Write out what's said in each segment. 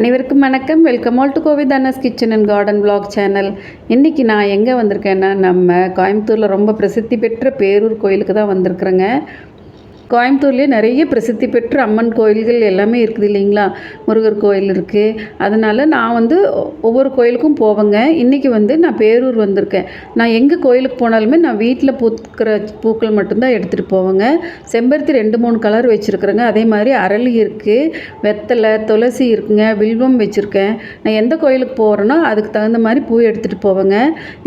அனைவருக்கும் வணக்கம். Welcome all to Kovith Anna's kitchen and garden vlog channel இன்றைக்கி நான் எங்கே வந்திருக்கேன்னா நம்ம கோயம்புத்தூரில் ரொம்ப பிரசித்தி பெற்ற பேரூர் கோயிலுக்கு தான் வந்திருக்கிறேங்க. கோயம்புத்தூர்லேயே நிறைய பிரசித்தி பெற்ற அம்மன் கோயில்கள் எல்லாமே இருக்குது இல்லைங்களா? முருகர் கோயில் இருக்குது அதனால் நான் வந்து ஒவ்வொரு கோயிலுக்கும் போவேங்க. இன்றைக்கி வந்து நான் பேரூர் வந்திருக்கேன். நான் எங்கே கோயிலுக்கு போனாலுமே நான் வீட்டில் பூக்கிற பூக்கள் மட்டும்தான் எடுத்துகிட்டு போவேங்க. செம்பருத்தி ரெண்டு மூணு கலர் வச்சுருக்குறேங்க. அதே மாதிரி அரளி இருக்குது வெத்தலை துளசி இருக்குங்க வில்வம் வச்சுருக்கேன். நான் எந்த கோயிலுக்கு போகிறேனோ அதுக்கு தகுந்த மாதிரி பூ எடுத்துகிட்டு போவேங்க.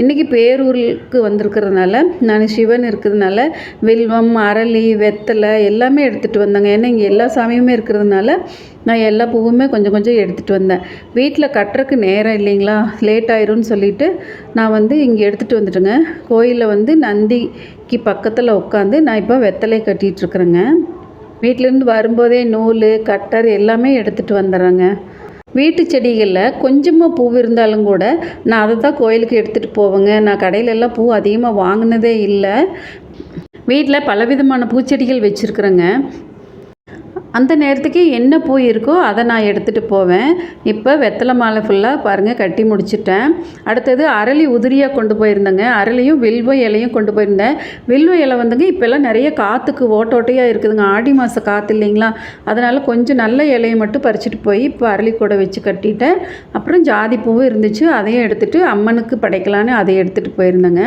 இன்றைக்கி பேரூருக்கு வந்திருக்கிறதுனால நான் சிவன் இருக்கிறதுனால வில்வம் அரளி வெத்தலை எல்லாமே எடுத்துகிட்டு வந்தேங்க. ஏன்னா இங்கே எல்லா சாமியுமே இருக்கிறதுனால நான் எல்லா பூவுமே கொஞ்சம் கொஞ்சம் எடுத்துகிட்டு வந்தேன். வீட்டில் கட்டுறக்கு நேரம் இல்லைங்களா? லேட் ஆயிரும்னு சொல்லிட்டு நான் வந்து இங்கே எடுத்துகிட்டு வந்துட்டேங்க. கோயிலில் வந்து நந்திக்கு பக்கத்தில் உட்காந்து நான் இப்போ வெத்தலை கட்டிகிட்ருக்குறேங்க வீட்டிலேருந்து வரும்போதே நூல் கட்டர் எல்லாமே எடுத்துகிட்டு வந்துடுறேங்க. வீட்டு செடிகளில் கொஞ்சமாக பூ இருந்தாலும் கூட நான் அதை தான் கோயிலுக்கு எடுத்துகிட்டு போவேங்க. நான் கடையிலெல்லாம் பூ அதிகமாக வாங்கினதே இல்லை. வீட்டில் பலவிதமான பூச்செடிகள் வச்சுருக்குறேங்க. அந்த நேரத்துக்கு என்ன பூ இருக்கோ அதை நான் எடுத்துகிட்டு போவேன். இப்போ வெத்தலை மாலை ஃபுல்லாக பாருங்கள் கட்டி முடிச்சிட்டேன். அடுத்தது அரளி உதிரியாக கொண்டு போயிருந்தேங்க. அரளியும் வில்வ இலையும் கொண்டு போயிருந்தேன். வில்வ இலை வந்துங்க இப்போல்லாம் நிறைய காற்றுக்கு ஓட்ட ஓட்டையாக இருக்குதுங்க. ஆடி மாதம் காற்று இல்லைங்களா? அதனால் கொஞ்சம் நல்ல இலையை மட்டும் பறிச்சுட்டு போய் இப்போ அரளி கூட வச்சு கட்டிட்டேன். அப்புறம் ஜாதி பூவும் இருந்துச்சு அதையும் எடுத்துகிட்டு அம்மனுக்கு படைக்கலான்னு அதை எடுத்துகிட்டு போயிருந்தேங்க.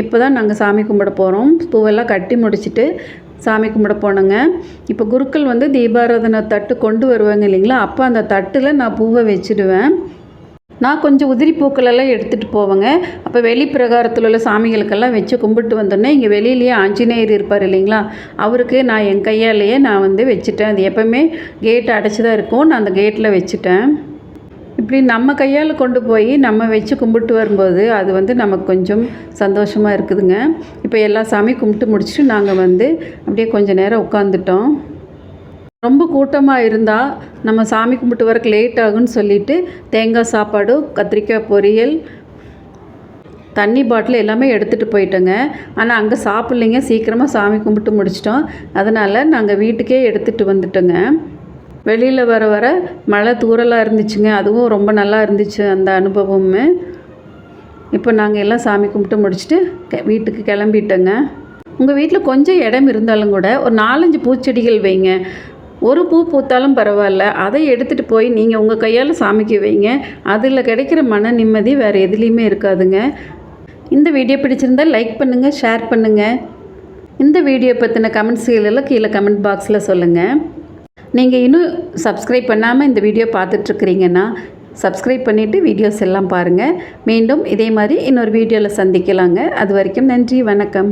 இப்போ தான் நாங்கள் சாமி கும்பிட போகிறோம் பூவெல்லாம் கட்டி முடிச்சுட்டு சாமி கும்பிட போனேங்க. இப்போ குருக்கள் வந்து தீபாராதனை தட்டு கொண்டு வருவாங்க இல்லைங்களா? அப்போ அந்த தட்டில் நான் பூவை வச்சுடுவேன். நான் கொஞ்சம் உதிரி பூக்களெல்லாம் எடுத்துகிட்டு போவேங்க. அப்போ வெளி பிரகாரத்தில் உள்ள சாமிகளுக்கெல்லாம் வச்சு கும்பிட்டு வந்தோடனே இங்கே வெளியிலேயே ஆஞ்சநேயர் இருப்பார் இல்லைங்களா? அவருக்கு நான் என் கையாலேயே நான் வந்து வச்சுட்டேன். அது எப்போவுமே கேட் அடைச்சி தான் இருக்கும். நான் அந்த கேட்டில் வச்சுட்டேன். இப்படி நம்ம கையால் கொண்டு போய் நம்ம வச்சு கும்பிட்டு வரும்போது அது வந்து நமக்கு கொஞ்சம் சந்தோஷமாக இருக்குதுங்க. இப்போ எல்லா சாமி கும்பிட்டு முடிச்சுட்டு நாங்கள் வந்து அப்படியே கொஞ்சம் நேரம் உட்காந்துட்டோம் ரொம்ப கூட்டமாக இருந்தால் நம்ம சாமி கும்பிட்டு வரக்கு லேட் ஆகும்னு சொல்லிட்டு தேங்காய் சாப்பாடு கத்திரிக்காய் பொரியல் தண்ணி பாட்டில் எல்லாமே எடுத்துகிட்டு போயிட்டோங்க. ஆனால் அங்கே சாப்பிட்லிங்க. சீக்கிரமாக சாமி கும்பிட்டு முடிச்சிட்டோம். அதனால் நாங்கள் வீட்டுக்கே எடுத்துகிட்டு வந்துட்டோங்க. வெளியில் வர வர மழை தூரலாக இருந்துச்சுங்க. அதுவும் ரொம்ப நல்லா இருந்துச்சு அந்த அனுபவமுமே. இப்போ நாங்கள் எல்லாம் சாமி கும்பிட்டு முடிச்சுட்டு கெ- வீட்டுக்கு கிளம்பிட்டோங்க. உங்கள் வீட்டில் கொஞ்சம் இடம் இருந்தாலும் கூட ஒரு நாலஞ்சு பூச்செடிகள் வைங்க. ஒரு பூ பூத்தாலும் பரவாயில்ல. அதை எடுத்துகிட்டு போய் நீங்கள் உங்கள் கையால் சாமிக்கு வைங்க. அதில் கிடைக்கிற மன நிம்மதி வேறு எதுலேயுமே இருக்காதுங்க. இந்த வீடியோ பிடிச்சிருந்தால் லைக் பண்ணுங்கள் ஷேர் பண்ணுங்கள் இந்த வீடியோ பற்றின கமெண்ட்ஸ்களெல்லாம் கீழே கமெண்ட் பாக்ஸில் சொல்லுங்கள் நீங்கள் இன்னும் சப்ஸ்கிரைப் பண்ணாமல் இந்த வீடியோ பார்த்துட்ருக்குறீங்கன்னா சப்ஸ்கிரைப் பண்ணிவிட்டு வீடியோஸ் எல்லாம் பாருங்கள் மீண்டும் இதே மாதிரி இன்னொரு வீடியோவில் சந்திக்கலாங்க. அது வரைக்கும் நன்றி வணக்கம்.